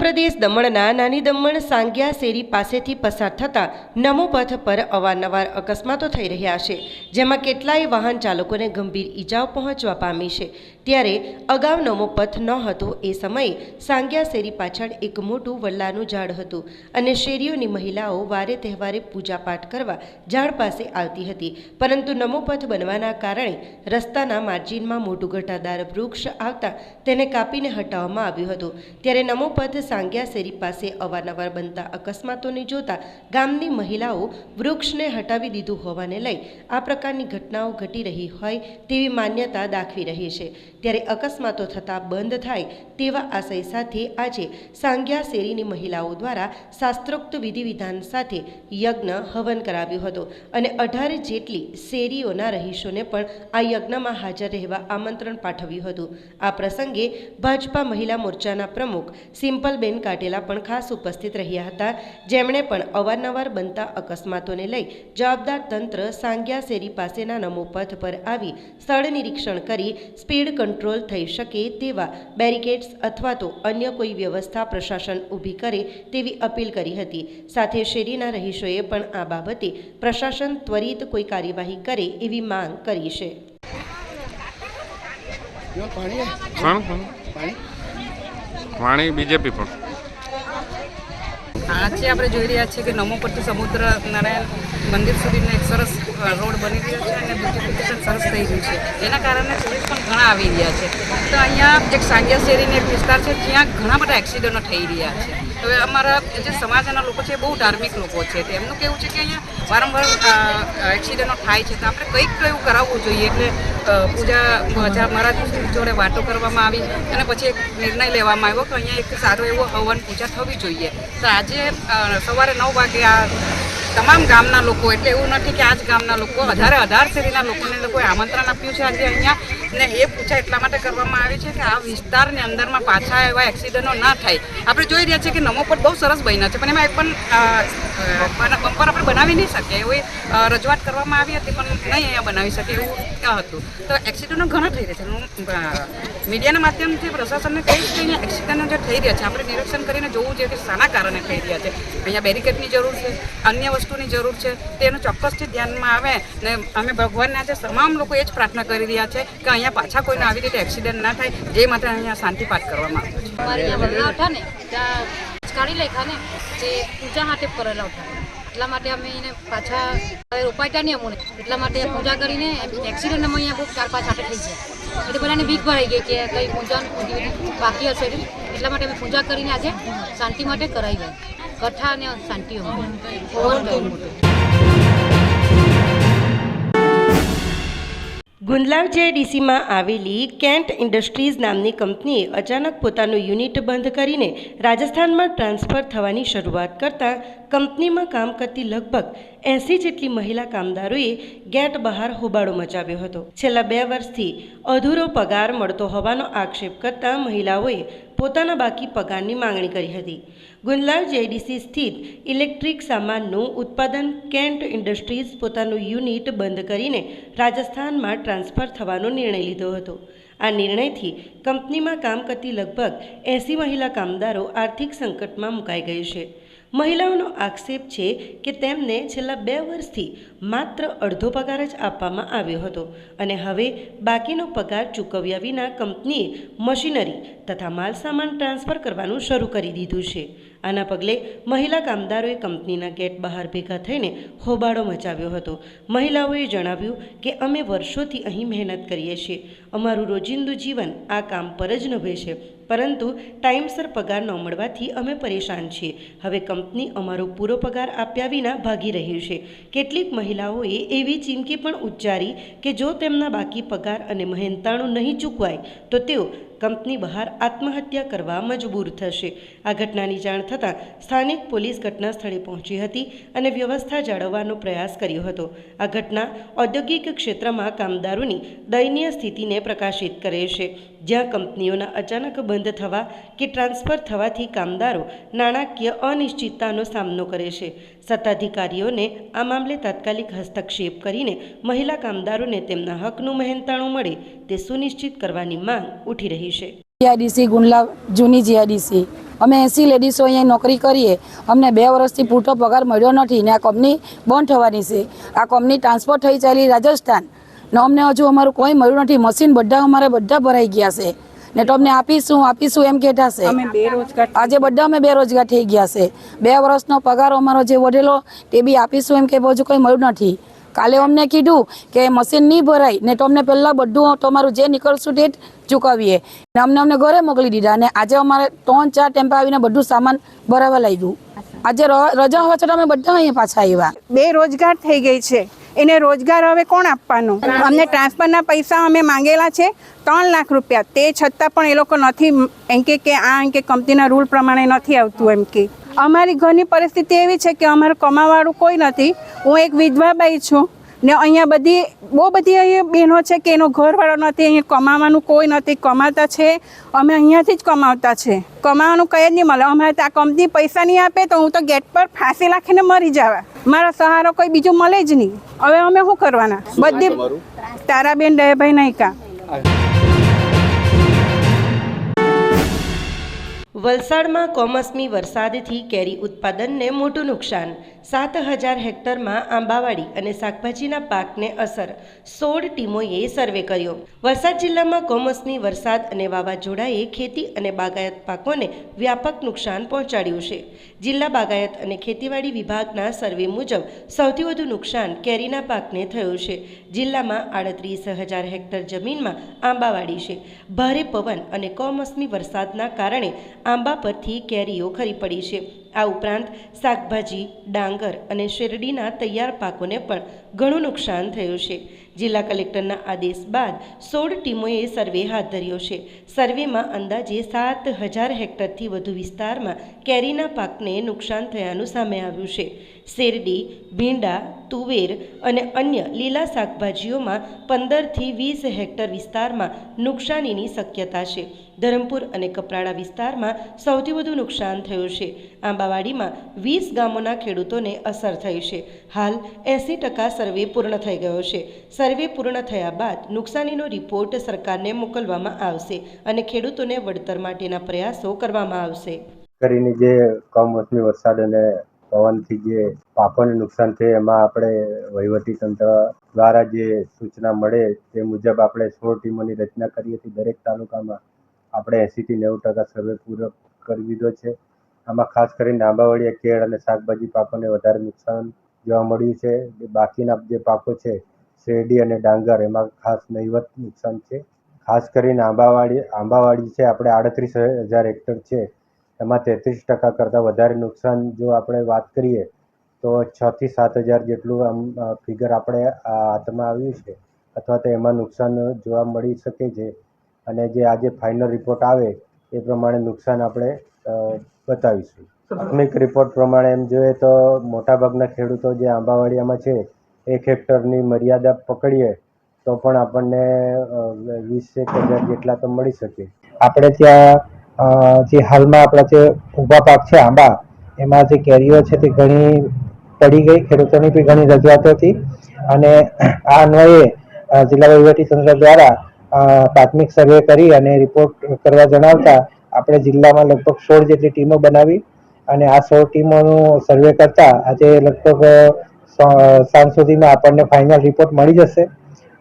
પ્રદેશ દમણના નાની દમણ સાંગ્યા શેરી પાસેથી પસાર થતા નમો પથ પર અવારનવાર અકસ્માતો થઈ રહ્યા છે, જેમાં કેટલાય વાહન ચાલકોને ગંભીર ઈજાઓ પહોંચવા પામી છે. ત્યારે અગાઉ નમો પથ ન હતો એ સમયે સાંગ્યા શેરી પાછળ એક મોટું વલ્લાનું ઝાડ હતું અને શેરીઓની મહિલાઓ વારે તહેવારે પૂજાપાઠ કરવા ઝાડ પાસે આવતી હતી. પરંતુ નમો પથ બનવાના કારણે રસ્તાના માર્જિનમાં મોટું ઘટાદાર વૃક્ષ આવતા તેને કાપીને હટાવવામાં આવ્યું હતું. ત્યારે નમો પથ સાંગ્યા શેરી પાસે અવારનવાર બનતા અકસ્માતોને જોતા ગામની મહિલાઓ વૃક્ષને હટાવી દીધું હોવાને લઈ આ પ્રકારની ઘટનાઓ ઘટી રહી હોય તેવી માન્યતા દાખવી રહી છે. ત્યારે અકસ્માતો થતાં બંધ થાય તેવા આશય સાથે આજે સાંગ્યા શેરીની મહિલાઓ દ્વારા શાસ્ત્રોક્ત વિધિવિધાન સાથે યજ્ઞ હવન કરાવ્યું હતું અને અઢાર જેટલી શેરીઓના રહીશોને પણ આ યજ્ઞમાં હાજર રહેવા આમંત્રણ પાઠવ્યું હતું. આ પ્રસંગે ભાજપા મહિલા મોરચાના પ્રમુખ સિમ્પલબેન કાટેલા પણ ખાસ ઉપસ્થિત રહ્યા હતા. જેમણે પણ અવારનવાર બનતા અકસ્માતોને લઈ જવાબદાર તંત્ર સાંગ્યા શેરી પાસેના નમો પથ પર આવી સ્થળ નિરીક્ષણ કરી સ્પીડ કંટ્રોલ થઈ શકે તેવા બેરિકેડ્સ અથવા તો અન્ય કોઈ વ્યવસ્થા પ્રશાસન ઊભી કરે તેવી અપીલ કરી હતી. સાથે શેરીના રહીશોએ પણ આ બાબતે પ્રશાસન ત્વરિત કોઈ કાર્યવાહી કરે એવી માંગ કરી છે. પાણી બીજેપી પણ આજે આપણે જોઈ રહ્યા છીએ કે નમો પરથી સમુદ્ર નારાયણ મંદિર સુધીનો એક સરસ રોડ બની રહ્યો છે અને બ્યુટિફિકેશન સરસ થઈ રહ્યું છે. એના કારણે ટુરિસ્ટ પણ ઘણા આવી રહ્યા છે. તો અહીંયા એક સાંગિયા શેરીનો એક વિસ્તાર છે, જ્યાં ઘણા બધા એક્સિડન્ટો થઈ રહ્યા છે. તો અમારા જે સમાજના લોકો છે બહુ ધાર્મિક લોકો છે. તેમનું કહેવું છે કે અહીંયા વારંવાર એક્સિડન્ટો થાય છે. તો આપણે કંઈક એવું કરાવવું જોઈએ. એટલે પૂજા મહારાજ જોડે વાતો કરવામાં આવી અને પછી એક નિર્ણય લેવામાં આવ્યો કે અહીંયા એક સારો એવો હવન પૂજા થવી જોઈએ. તો આજે સવારે નવ વાગે આ તમામ ગામના લોકો, એટલે એવું નથી કે આજ ગામના લોકો અઢારે અઢાર શેરીના લોકોને લોકોએ આમંત્રણ આપ્યું છે આજે અહીંયા? ને એ પૂછા એટલા માટે કરવામાં આવી છે કે આ વિસ્તારની અંદરમાં પાછા એવા એક્સિડન્ટો ના થાય. આપણે જોઈ રહ્યા છીએ કે નમો પર બહુ સરસ બન્યા છે, પણ એમાં એક પણ બમ્પર આપણે બનાવી નહીં શકીએ. એવી રજૂઆત કરવામાં આવી હતી, પણ નહીં અહીંયા બનાવી શકે એવું ક્યાં હતું. તો એક્સિડન્ટો ઘણા થઈ રહ્યા છે. હું મીડિયાના માધ્યમથી પ્રશાસનને કહીશ કે અહીંયા એક્સિડન્ટો જે થઈ રહ્યા છે, આપણે નિરીક્ષણ કરીને જોવું જોઈએ કે શાના કારણે થઈ રહ્યા છે. અહીંયા બેરિકેડની જરૂર છે, અન્ય વસ્તુની જરૂર છે. તેનું ચોક્કસથી ધ્યાનમાં આવે ને અમે ભગવાનના આજે તમામ લોકો એ જ પ્રાર્થના કરી રહ્યા છે કે અહીંયા પાછા કોઈને આવી રીતે એક્સિડન્ટ ના થાય, જે માટે અહીંયા શાંતિ પાઠ કરવામાં આવ્યો છે. કાઢી લેખા ને, જે પૂજા માટે કરેલા ઉઠા એટલા માટે અમે એને પાછા રોપાયતા નહીં અમોને. એટલા માટે પૂજા કરીને એક્સિડન્ટ અમે અહીંયા બહુ ચાર પાંચ હાથે થઈ ગયા. એટલે બધાને વીક ભરાઈ ગઈ કે કંઈ પૂજા બાકી હશે એટલા માટે અમે પૂજા કરીને આજે શાંતિ માટે કરાવી ગયા. કથા અને શાંતિ હોવાનું ગુંદલાવ જેડીસીમાં આવેલી કેન્ટ ઇન્ડસ્ટ્રીઝ નામની કંપનીએ અચાનક પોતાનું યુનિટ બંધ કરીને રાજસ્થાનમાં ટ્રાન્સફર થવાની શરૂઆત કરતાં કંપનીમાં કામ કરતી લગભગ એંસી જેટલી મહિલા કામદારોએ ગેટ બહાર હોબાળો મચાવ્યો હતો. છેલ્લા બે વર્ષથી અધૂરો પગાર મળતો હોવાનો આક્ષેપ કરતા મહિલાઓએ પોતાના બાકી પગારની માંગણી કરી હતી. ગુંદલાવ જેડીસી સ્થિત ઇલેક્ટ્રિક સામાનનું ઉત્પાદન કેન્ટ ઇન્ડસ્ટ્રીઝ પોતાનું યુનિટ બંધ કરીને રાજસ્થાનમાં ટ્રાન્સફર થવાનો નિર્ણય લીધો હતો. આ નિર્ણયથી કંપનીમાં કામ કરતી લગભગ એંસી મહિલા કામદારો આર્થિક સંકટમાં મુકાઈ ગઈ છે. મહિલાઓનો આક્ષેપ છે કે તેમને છેલ્લા બે વર્ષથી માત્ર અડધો પગાર જ આપવામાં આવ્યો હતો અને હવે બાકીનો પગાર ચૂકવ્યા વિના કંપનીએ મશીનરી તથા માલસામાન ટ્રાન્સફર કરવાનું શરૂ કરી દીધું છે. આના પગલે મહિલા કામદારોએ કંપનીના ગેટ બહાર ભેગા થઈને હોબાળો મચાવ્યો હતો. મહિલાઓએ જણાવ્યું કે અમે વર્ષોથી અહીં મહેનત કરીએ છીએ. અમારું રોજિંદુ જીવન આ કામ પર જ નભે છે. પરંતુ ટાઈમસર પગાર ન મળવાથી અમે પરેશાન છીએ. હવે કંપની અમારો પૂરો પગાર આપ્યા વિના ભાગી રહ્યું છે. કેટલીક મહિલાઓએ એવી ચીમકી પણ ઉચ્ચારી કે જો તેમના બાકી પગાર અને મહેનતાણું નહીં ચૂકવાય, તો તેઓ કંપની બહાર આત્મહત્યા કરવા મજબૂર થશે. આ ઘટનાની જાણ થતાં સ્થાનિક પોલીસ ઘટના સ્થળે પહોંચી હતી અને વ્યવસ્થા જાળવવાનો પ્રયાસ કર્યો હતો. આ ઘટના ઔદ્યોગિક ક્ષેત્રમાં કામદારોની દયનીય સ્થિતિને પ્રકાશિત કરે છે. જ્યાં કંપનીઓના અચાનક બંધ થવા કે ટ્રાન્સફર થવાથી કામદારો નાણાકીય અનિશ્ચિતતાનો સામનો કરે છે. સત્તાધિકારીઓને આ મામલે તાત્કાલિક હસ્તક્ષેપ કરીને મહિલા કામદારોને તેમના હકનું મહેનતાણું મળે તે સુનિશ્ચિત કરવાની માંગ ઉઠી રહી છે. જીઆઈડીસી ગુંડલા, જૂની જીઆઈડીસી. અમે એસી લેડીઝો અહીંયા નોકરી કરીએ. અમને બે વર્ષથી પૂરતો પગાર મળ્યો નથી ને આ કંપની બંધ થવાની છે. આ કંપની ટ્રાન્સફર થઈ ચાલી રાજસ્થાન. ને અમને હજુ અમારું કોઈ મળ્યું નથી. મશીન બધા અમારે બધા ભરાઈ ગયા છે. ને તો અમને આપીશું આપીશું એમ કહેતા છે. આજે બધા અમે બેરોજગાર થઈ ગયા છે. બે વર્ષનો પગાર અમારો જે વધેલો તે બી આપીશું એમ કે હજુ કોઈ મળ્યું નથી. કાલે અમને કીધું કે મશીન નહીં ભરાય ને તો અમને પહેલાં બધું તમારું જે નીકળશું તે ચૂકવીએ. ને અમને અમને ઘરે મોકલી દીધા ને આજે અમારે ત્રણ ચાર ટેમ્પા આવીને બધું સામાન ભરાવા લાગ્યું. આજે ર- રજા હોવા છતાં અમે બધા અહીંયા પાછા આવ્યા. બેરોજગાર થઈ ગઈ છે. એને રોજગાર હવે કોણ આપવાનું? અમને ટ્રાન્સફરના પૈસા અમે માંગેલા છે, ત્રણ લાખ રૂપિયા. તે છતાં પણ એ લોકો નથી, એમ કે આ, એમ કે કંપનીના રૂલ પ્રમાણે નથી આવતું એમ કે. અમારી ઘરની પરિસ્થિતિ એવી છે કે અમારે કમાવાળું કોઈ નથી. હું એક વિધવા બાઈ છું ને અહીંયા બધી, બહુ બધી અહીંયા બહેનો છે કે એનો ઘરવાળો નથી, અહીંયા કમાવાનું કોઈ નથી, કમાતા છે. અમે અહીંયાથી જ કમાવતા છે. કમાવાનું કંઈ જ નહીં મળે. અમારે તો આ કંપની પૈસા નહીં આપે તો હું તો ગેટ પર ફાંસી નાખીને મરી જવા. મારો સહારો કોઈ બીજું મળે જ નહીં. હવે અમે શું કરવાના? બધી તારાબેન દયાભાઈ નાયકા વલસાડમાં કોમસમી વરસાદથી કેરી ઉત્પાદનને મોટું નુકસાન. સાત હજાર હેક્ટરમાં આંબાવાડી અને શાકભાજીના પાકને અસર. સોળ ટીમોએ સર્વે કર્યો. વલસાડ જિલ્લામાં કોમસમી વરસાદ અને વાવાઝોડાએ ખેતી અને બાગાયત પાકોને વ્યાપક નુકસાન પહોંચાડ્યું છે. જિલ્લા બાગાયત અને ખેતીવાડી વિભાગના સર્વે મુજબ સૌથી વધુ નુકસાન કેરીના પાકને થયું છે. જિલ્લામાં આડત્રીસ હજાર હેક્ટર જમીનમાં આંબાવાડી છે. ભારે પવન અને કમોસમી વરસાદના કારણે આંબા પરથી કેરીઓ ખરી પડી છે. આ ઉપરાંત શાકભાજી, ડાંગર અને શેરડીના તૈયાર પાકોને પણ ઘણું નુકસાન થયું છે. જિલ્લા કલેક્ટરના આદેશ બાદ સોળ ટીમોએ સર્વે હાથ ધર્યો છે. સર્વેમાં અંદાજે સાત હજાર હેક્ટરથી વધુ વિસ્તારમાં કેરીના પાકને નુકસાન થયાનું સામે આવ્યું છે. શેરડી, ભીંડા તુવેર અને અન્ય લીલા શાકભાજીઓમાં પંદરથી વીસ હેક્ટર વિસ્તારમાં નુકસાનીની શક્યતા છે. ધરમપુર અને કપરાડા વિસ્તારમાં સૌથી વધુ નુકસાન થયું છે. આંબાવાડીમાં વીસ ગામોના ખેડૂતોને અસર થઈ છે. હાલ એંસી ટકા સર્વે પૂર્ણ થઈ ગયો છે. સર્વે પૂર્ણ થયા બાદ નુકસાનીનો રિપોર્ટ સરકારને મોકલવામાં આવશે અને ખેડૂતોને વળતર માટેના પ્રયાસો કરવામાં આવશે. કરીને જે કમોસમી વરસાદ અને પવનથી જે પાકોને નુકસાન થાય એમાં આપણે વહીવટીતંત્ર દ્વારા જે સૂચના મળે તે મુજબ આપણે સોળ ટીમોની રચના કરી હતી. દરેક તાલુકામાં આપણે એંસીથી નેવું ટકા સર્વે પૂરો કરી દીધો છે. આમાં ખાસ કરીને આંબાવડિયા કેળ અને શાકભાજી પાકોને વધારે નુકસાન જોવા મળ્યું છે. બાકીના જે પાકો છે, શેરડી અને ડાંગર, એમાં ખાસ નહીવત નુકસાન છે. ખાસ કરીને આંબાવાડી આંબાવાડી છે, આપણે આડત્રીસ હજાર હેક્ટર છે. એમાં તેત્રીસ ટકા કરતાં વધારે નુકસાન જો આપણે વાત કરીએ તો છ થી સાત હજાર જેટલું આમ ફિગર આપણે હાથમાં આવ્યું છે. અથવા તો એમાં નુકસાન જોવા મળી શકે છે. અને જે આજે ફાઇનલ રિપોર્ટ આવે એ પ્રમાણે નુકસાન આપણે બતાવીશું. પ્રાથમિક રિપોર્ટ પ્રમાણે એમ જોઈએ તો મોટાભાગના ખેડૂતો જે આંબાવાડિયામાં છે એક હેક્ટરની મર્યાદા પકડીએ તો પણ આપણને વીસ એક હજાર જેટલા તો મળી શકે. આપણે ત્યાં જે હાલમાં આપણા જે ઊભા પાક છે, આંબા, એમાં જે કેરીઓ છે તે ઘણી પડી ગઈ, ખેડૂતોની બી ઘણી રજૂઆતો હતી. અને આ અન્વયે જિલ્લા વહીવટીતંત્ર દ્વારા પ્રાથમિક સર્વે કરી અને રિપોર્ટ કરવા જણાવતા આપણે જિલ્લામાં લગભગ સોળ જેટલી ટીમો બનાવી અને આ સોળ ટીમોનું સર્વે કરતા આજે લગભગ સાંજ સુધીમાં આપણને ફાઇનલ રિપોર્ટ મળી જશે.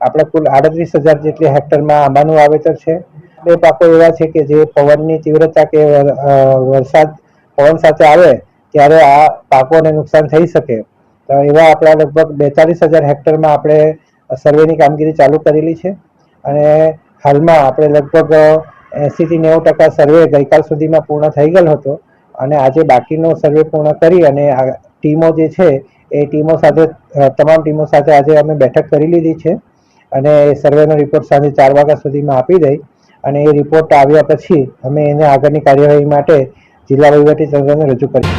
આપણે કુલ આડત્રીસ હજાર જેટલી હેક્ટરમાં આંબાનું વાવેતર છે. બે પાકો એવા છે કે જે પવનની તીવ્રતા કે વરસાદ, પવન સાથે આવે, ત્યારે આ પાકોને નુકસાન થઈ શકે. તો એવા આપણા લગભગ બેતાલીસ હજાર હેક્ટરમાં આપણે સર્વેની કામગીરી ચાલુ કરેલી છે. અને હાલમાં આપણે લગભગ એંસીથી નેવું ટકા સર્વે ગઈકાલ સુધીમાં પૂર્ણ થઈ ગયો હતો. અને આજે બાકીનો સર્વે પૂર્ણ કરી અને ટીમો જે છે, એ ટીમો સાથે તમામ ટીમો સાથે આજે અમે બેઠક કરી લીધી છે. અને સર્વેનો રિપોર્ટ સાંજે ચાર વાગ્યા સુધીમાં આપી દઈ. અને એ રિપોર્ટ આવ્યા પછી અમે એને આગળની કાર્યવાહી માટે જિલ્લા વહીવટી તંત્રને રજૂ કરી.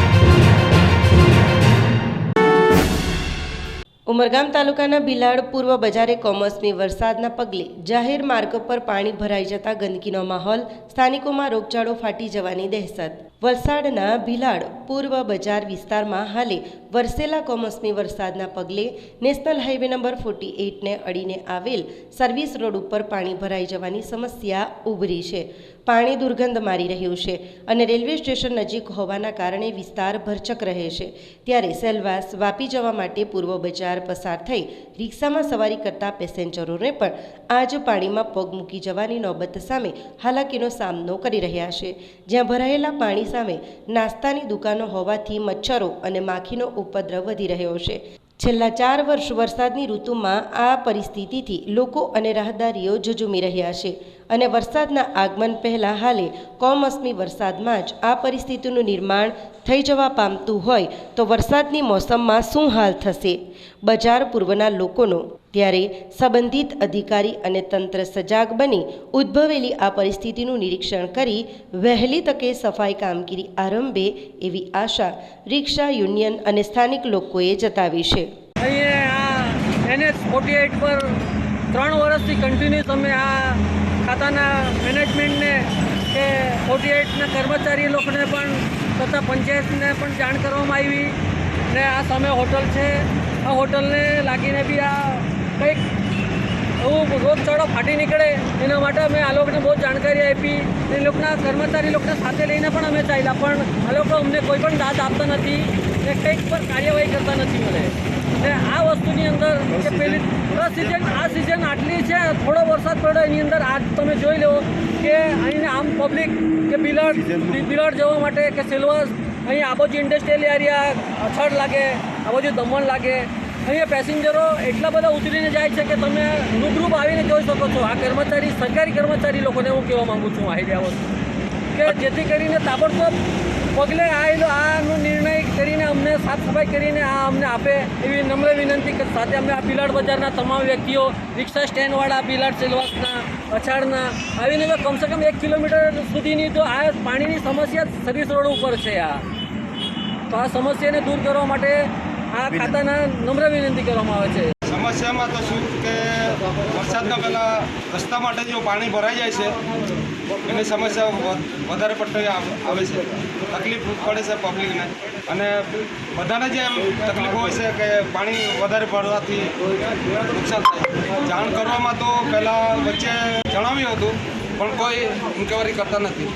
ઉમરગામ તાલુકાના ભિલાડ પૂર્વ બજારે કોમર્સની વરસાદના પગલે જાહેર માર્ગ પર પાણી ભરાઈ જતા ગંદકીનો માહોલ, સ્થાનિકોમાં રોગચાળો ફાટી જવાની દહેશત. વલસાડના ભીલાડ પૂર્વ બજાર વિસ્તારમાં હાલે વરસેલા કમોસમી વરસાદના પગલે નેશનલ હાઈવે નંબર ફોર્ટી એઇટને અડીને આવેલ સર્વિસ રોડ ઉપર પાણી ભરાઈ જવાની સમસ્યા ઉભરી છે. પાણી દુર્ગંધ મારી રહ્યું છે અને રેલવે સ્ટેશન નજીક હોવાના કારણે વિસ્તાર ભરચક રહે છે. ત્યારે સેલવાસ વાપી જવા માટે પૂર્વ બજાર પસાર થઈ રિક્ષામાં સવારી કરતા પેસેન્જરોને પણ આજ પાણીમાં પગ મૂકી જવાની નોબત સામે હાલાકીનો સામનો કરી રહ્યા છે. જ્યાં ભરાયેલા પાણી સામે નાસ્તાની દુકાનો હોવાથી મચ્છરો અને માખીનો ઉપદ્રવ વધી રહ્યો છે. છેલ્લા ચાર વર્ષ વરસાદની ઋતુમાં આ પરિસ્થિતિથી લોકો અને રાહદારીઓ ઝઝૂમી રહ્યા છે. અને વરસાદના આગમન પહેલાં હાલે કમોસમી વરસાદમાં જ આ પરિસ્થિતિનું નિર્માણ થઈ જવા પામતું હોય તો વરસાદની મોસમમાં શું હાલ થશે? બજાર પૂર્વના લોકોનો ત્યારે સંબંધિત અધિકારી અને તંત્ર સજાગ બની ઉદ્ભવેલી આ પરિસ્થિતિનું નિરીક્ષણ કરી વહેલી તકે સફાઈ કામગીરી આરંભે એવી આશા રિક્ષા યુનિયન અને સ્થાનિક લોકોએ જતાવી છે. એનએચ ફોર્ટી પર ત્રણ વર્ષથી કન્ટિન્યુ તમે આ ખાતાના મેનેજમેન્ટને કે ફોર્ટી એઇટના કર્મચારી લોકોને પણ તથા પંચાયતને પણ જાણ કરવામાં આવી ને આ સામે હોટલ છે. આ હોટલને લાગીને બી આ કંઈક એવું રોગચાળો ફાટી નીકળે એના માટે અમે આ લોકોને બહુ જાણકારી આપી. એ લોકોના કર્મચારી લોકોને સાથે લઈને પણ અમે ચાલ્યા, પણ આ લોકો અમને કોઈ પણ દાદ આપતા નથી ને કંઈક પણ કાર્યવાહી કરતા નથી મને આ વસ્તુની અંદર કે પેલી આ સિઝન આ સિઝન આટલી છે થોડો વરસાદ પડ્યો એની અંદર આ તમે જોઈ લો કે અહીંને આમ પબ્લિક કે બિલાડ બિલાડ જવા માટે કે સિલ્વસ અહીં આ બાજુ ઇન્ડસ્ટ્રીયલ એરિયા અછડ લાગે આ બાજુ દમણ લાગે. અહીંયા પેસેન્જરો એટલા બધા ઉતરીને જાય છે કે તમે રૂબરૂપ આવીને જોઈ શકો છો. આ કર્મચારી સરકારી કર્મચારી લોકોને હું કહેવા માગું છું આ વસ્તુ. કે જેથી કરીને તાબડતોબ પગલે આવેલો આનો નિર્ણય કરીને અમને સાફ સફાઈ કરીને આ અમને આપે એવી નમ્ર વિનંતી કે સાથે અમે આ બિલાડ બજારના તમામ વ્યક્તિઓ રિક્ષા સ્ટેન્ડવાળા બિલાડ સેલવાસના અછાડના આવીને જો કમસે કમ એક કિલોમીટર સુધીની તો આ પાણીની સમસ્યા સર્વિસ રોડ ઉપર છે આ. તો આ સમસ્યાને દૂર કરવા માટે આ ખાતાના નમ્ર વિનંતી કરવામાં આવે છે. સમસ્યામાં તો શું કે વરસાદના પહેલાં રસ્તા માટે જો પાણી ભરાઈ જાય છે એની સમસ્યા વધારે પડતી આવ- આવે છે. તકલીફ પડે છે પબ્લિકને અને બધાને જે એમ તકલીફ હોય છે કે પાણી વધારે ભરવાથી નુકસાન થાય. જાણ કરવામાં તો પહેલાં વચ્ચે જણાવ્યું હતું, પણ કોઈ ઇન્કવાયરી કરતા નથી.